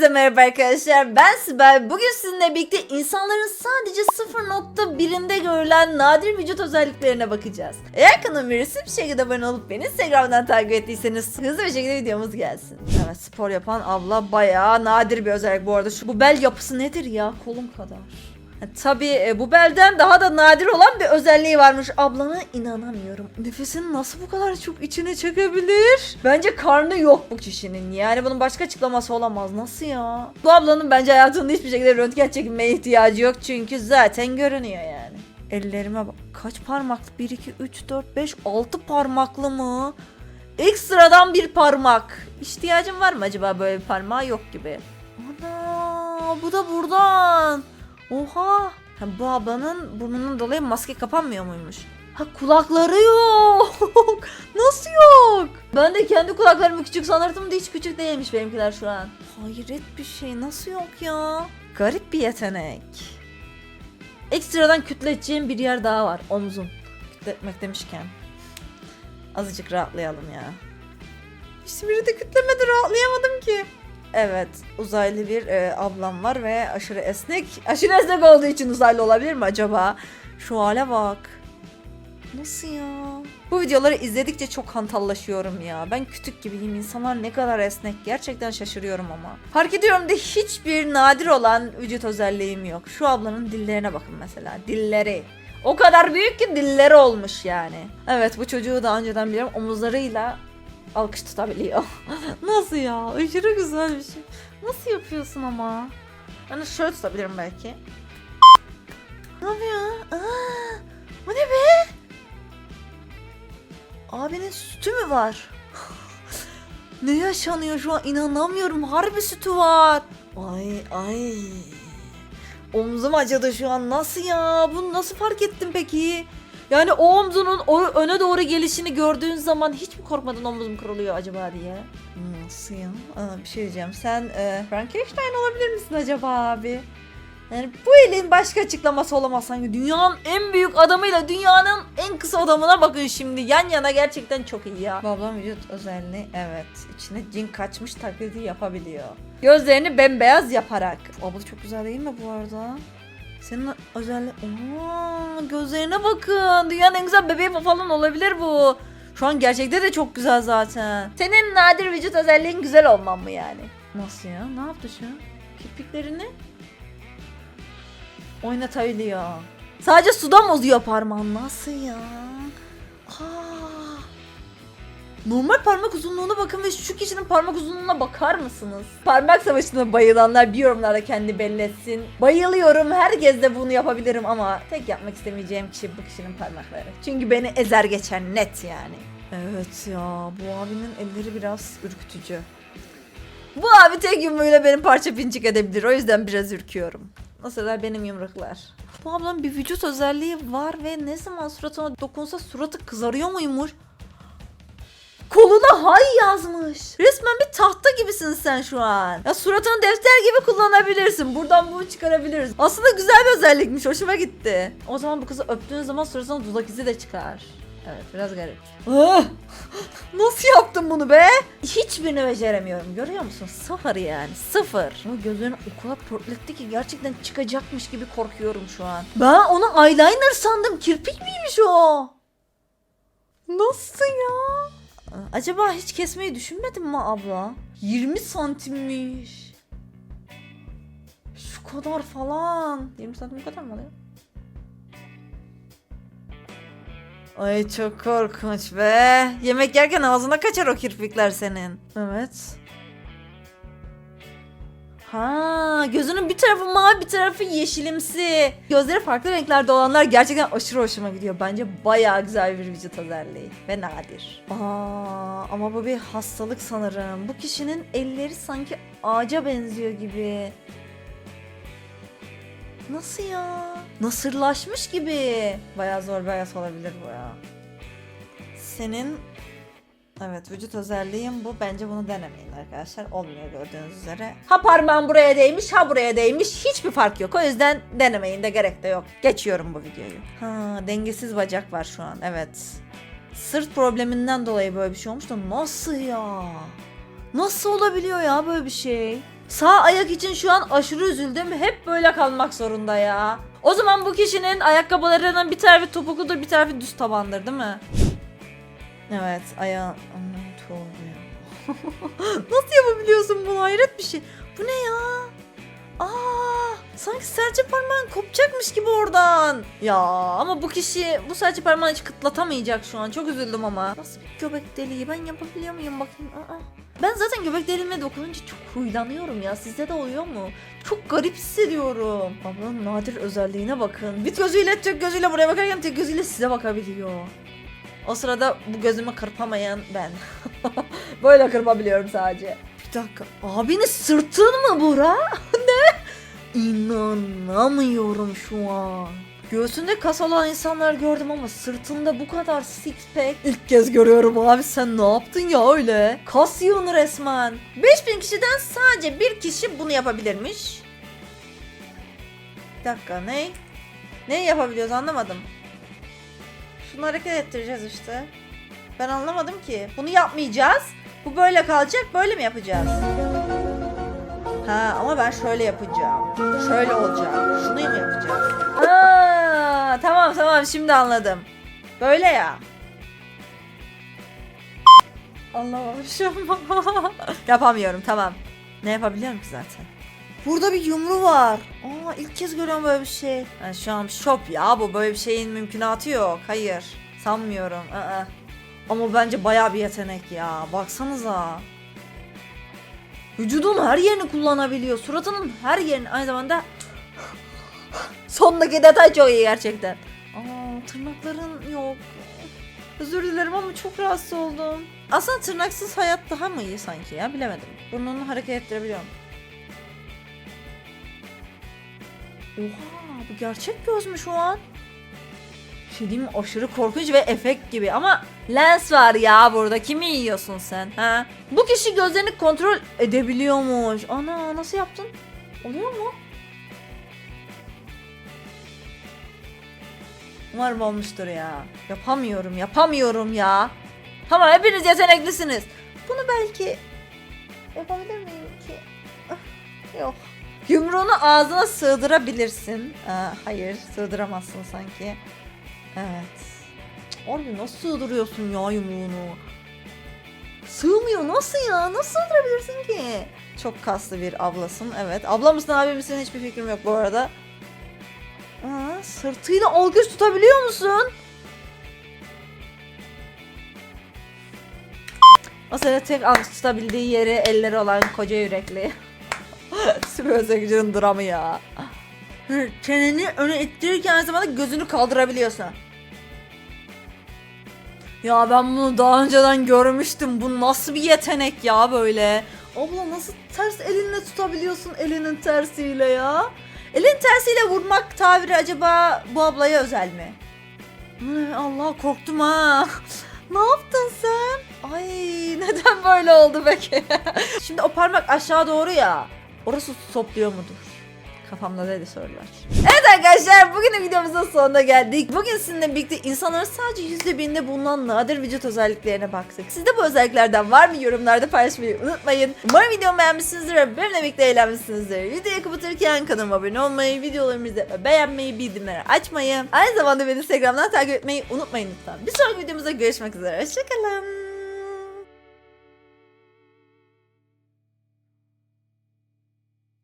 Hepinize merhaba arkadaşlar. Ben Sibel. Bugün sizinle birlikte insanların sadece 0.1'inde görülen nadir vücut özelliklerine bakacağız. Eğer kanalıma üyesi bir şekilde abone olup beni Instagram'dan takip ettiyseniz hızlı bir şekilde videomuz gelsin. Evet spor yapan abla bayağı nadir bir özellik bu arada. Şu bu bel yapısı nedir ya? Kolum kadar. Tabii e, bu belden daha da nadir olan bir özelliği varmış. Ablana inanamıyorum. Nefesini nasıl bu kadar çok içine çekebilir? Bence karnı yok bu kişinin. Yani bunun başka açıklaması olamaz. Nasıl ya? Bu ablanın bence hayatında hiçbir şekilde röntgen çekilmeye ihtiyacı yok. Çünkü zaten görünüyor yani. Ellerime bak. Kaç parmaklı? 1, 2, 3, 4, 5, 6 parmaklı mı? Ekstradan bir parmak. İhtiyacın var mı acaba böyle bir parmağı yok gibi. Ana bu da buradan. Oha. Ha, bu ablanın burnunun dolayı maske kapanmıyor muymuş? Ha kulakları yok. Nasıl yok? Ben de kendi kulaklarımı küçük sanırdım da hiç küçük değilmiş benimkiler şu an. Hayret bir şey nasıl yok ya? Garip bir yetenek. Ekstradan kütleteceğim bir yer daha var. Omzum. Kütletmek demişken. Azıcık rahatlayalım ya. Hiçbiri de kütlemedi rahatlayamadım ki. Evet, uzaylı bir e, ablam var ve aşırı esnek. Aşırı esnek olduğu için uzaylı olabilir mi acaba? Şu hale bak. Nasıl ya? Bu videoları izledikçe çok hantallaşıyorum ya. Ben kütük gibiyim. İnsanlar ne kadar esnek. Gerçekten şaşırıyorum ama. Fark ediyorum da hiçbir nadir olan vücut özelliğim yok. Şu ablanın dillerine bakın mesela. Dilleri. O kadar büyük ki dilleri olmuş yani. Evet bu çocuğu daha önceden biliyorum. Omuzlarıyla alkış tutabiliyor. Nasıl ya? Aşırı güzel bir şey. Nasıl yapıyorsun ama? Ben de şöyle tutabilirim belki. Ne yapıyor? Aa, bu ne be? Abinin sütü mü var? ne yaşanıyor şu an inanamıyorum. Harbi sütü var. Ay ay. Omzum acıdı şu an. Nasıl ya? Bunu nasıl fark ettin peki? Yani o omzunun o öne doğru gelişini gördüğün zaman hiç mi korkmadın omzum kırılıyor acaba diye? Nasıl ya? Aa, bir şey diyeceğim. Sen e, Frankenstein olabilir misin acaba abi? Yani bu elin başka açıklaması olamaz sanki. Dünyanın en büyük adamıyla dünyanın en kısa adamına bakın şimdi. Yan yana gerçekten çok iyi ya. Babam vücut özelliği evet. içine cin kaçmış taklidi yapabiliyor. Gözlerini bembeyaz yaparak. Abla çok güzel değil mi bu arada? Senin özelliği... Aa, gözlerine bakın. Dünyanın en güzel bebeği falan olabilir bu. Şu an gerçekte de çok güzel zaten. Senin nadir vücut özelliğin güzel olman mı yani? Nasıl ya? Ne yaptı şu an? Kirpiklerini oynatabiliyor. Sadece suda mı uzuyor parmağın? Nasıl ya? Aa. Normal parmak uzunluğuna bakın ve şu kişinin parmak uzunluğuna bakar mısınız? Parmak savaşına bayılanlar bir yorumlarda kendi belli etsin. Bayılıyorum. Herkes de bunu yapabilirim ama tek yapmak istemeyeceğim kişi bu kişinin parmakları. Çünkü beni ezer geçer net yani. Evet ya bu abinin elleri biraz ürkütücü. Bu abi tek yumruğuyla benim parça pinçik edebilir. O yüzden biraz ürküyorum. Der benim yumruklar. Bu ablanın bir vücut özelliği var ve ne zaman suratına dokunsa suratı kızarıyor muymuş? Koluna hay yazmış. Resmen bir tahta gibisin sen şu an. Ya suratını defter gibi kullanabilirsin. Buradan bunu çıkarabiliriz. Aslında güzel bir özellikmiş. Hoşuma gitti. O zaman bu kızı öptüğün zaman suratına dudak izi de çıkar. Evet biraz garip. Ah! Nasıl yaptın bunu be? Hiçbirini beceremiyorum. Görüyor musun? Sıfır yani. Sıfır. Ama gözlerini o kadar pörtletti ki gerçekten çıkacakmış gibi korkuyorum şu an. Ben onu eyeliner sandım. Kirpik miymiş o? Nasıl ya? Acaba hiç kesmeyi düşünmedin mi abla? 20 santimmiş. Şu kadar falan. 20 santim bu kadar mı oluyor? Ay çok korkunç be. Yemek yerken ağzına kaçar o kirpikler senin. Evet. Ha, gözünün bir tarafı mavi bir tarafı yeşilimsi. Gözleri farklı renklerde olanlar gerçekten aşırı hoşuma gidiyor. Bence bayağı güzel bir vücut özelliği ve nadir. Aa, ama bu bir hastalık sanırım. Bu kişinin elleri sanki ağaca benziyor gibi. Nasıl ya? Nasırlaşmış gibi. Bayağı zor bir olabilir bu ya. Senin Evet vücut özelliğim bu. Bence bunu denemeyin arkadaşlar. Olmuyor gördüğünüz üzere. Ha parmağım buraya değmiş ha buraya değmiş. Hiçbir fark yok. O yüzden denemeyin de gerek de yok. Geçiyorum bu videoyu. Ha dengesiz bacak var şu an. Evet. Sırt probleminden dolayı böyle bir şey olmuş da nasıl ya? Nasıl olabiliyor ya böyle bir şey? Sağ ayak için şu an aşırı üzüldüm. Hep böyle kalmak zorunda ya. O zaman bu kişinin ayakkabılarının bir tarafı topukludur bir tarafı düz tabandır değil mi? Evet ayağı... Nasıl yapabiliyorsun bunu hayret bir şey. Bu ne ya? Aa, sanki serçe parmağın kopacakmış gibi oradan. Ya ama bu kişi bu serçe parmağını hiç kıtlatamayacak şu an. Çok üzüldüm ama. Nasıl bir göbek deliği ben yapabiliyor muyum bakayım. Aa. Ben zaten göbek deliğime dokununca çok huylanıyorum ya. Sizde de oluyor mu? Çok garip hissediyorum. Ablanın nadir özelliğine bakın. Bir gözüyle tek gözüyle buraya bakarken tek gözüyle size bakabiliyor. O sırada bu gözümü kırpamayan ben. Böyle kırpabiliyorum sadece. Bir dakika. Abinin sırtın mı bura? ne? İnanamıyorum şu an. Göğsünde kas olan insanlar gördüm ama sırtında bu kadar six pack ilk kez görüyorum abi sen ne yaptın ya öyle? Kas yığını resmen. 5000 kişiden sadece bir kişi bunu yapabilirmiş. Bir dakika ne? Ne yapabiliyoruz anlamadım. Şunu hareket ettireceğiz işte. Ben anlamadım ki. Bunu yapmayacağız. Bu böyle kalacak. Böyle mi yapacağız? Ha ama ben şöyle yapacağım. Şöyle olacak. Şunu mu yapacağız? Aa, tamam tamam şimdi anladım. Böyle ya. Anlamamışım. Yapamıyorum tamam. Ne yapabiliyorum ki zaten? Burada bir yumru var. Aa ilk kez görüyorum böyle bir şey. Ha, şu an şop ya bu böyle bir şeyin mümkünatı yok. Hayır sanmıyorum. Aa. Ama bence baya bir yetenek ya. Baksanıza. Vücudun her yerini kullanabiliyor. Suratının her yerini aynı zamanda sondaki detay çok iyi gerçekten. Aa tırnakların yok. Özür dilerim ama çok rahatsız oldum. Aslında tırnaksız hayat daha mı iyi sanki ya bilemedim. Burnunu hareket ettirebiliyorum. Oha bu gerçek göz mü şu an? Bir şey diyeyim? Aşırı korkunç ve efekt gibi ama lens var ya burada. Kimi yiyorsun sen? Ha? Bu kişi gözlerini kontrol edebiliyormuş. Ana nasıl yaptın? Oluyor mu? Umarım olmuştur ya. Yapamıyorum, yapamıyorum ya. Tamam hepiniz yeteneklisiniz. Bunu belki yapabilir miyim ki? Yok. Yumruğunu ağzına sığdırabilirsin. Aa, hayır, sığdıramazsın sanki. Evet. Abi nasıl sığdırıyorsun ya yumruğunu? Sığmıyor nasıl ya? Nasıl sığdırabilirsin ki? Çok kaslı bir ablasın evet. Abla mısın abi misin hiçbir fikrim yok bu arada. Aa, sırtıyla algıç tutabiliyor musun? Sırada tek algıç tutabildiği yeri elleri olan koca yürekli. Süper gücünün dramı ya. Çeneni öne ittirirken aynı zamanda gözünü kaldırabiliyorsun. Ya ben bunu daha önceden görmüştüm. Bu nasıl bir yetenek ya böyle? Abla nasıl ters elinle tutabiliyorsun elinin tersiyle ya? Elin tersiyle vurmak tabiri acaba bu ablaya özel mi? Allah korktum ha. ne yaptın sen? Ay neden böyle oldu peki? Şimdi o parmak aşağı doğru ya. Orası topluyor mudur? Kafamda dedi sorular. Evet arkadaşlar bugün de videomuzun sonuna geldik. Bugün sizinle birlikte insanların sadece %1'inde bulunan nadir vücut özelliklerine baktık. Sizde bu özelliklerden var mı? Yorumlarda paylaşmayı unutmayın. Umarım videomu beğenmişsinizdir ve benimle birlikte eğlenmişsinizdir. Videoyu kapatırken kanalıma abone olmayı, videolarımızı beğenmeyi, bildirimleri açmayı, aynı zamanda beni Instagram'dan takip etmeyi unutmayın lütfen. Bir sonraki videomuzda görüşmek üzere. Hoşçakalın.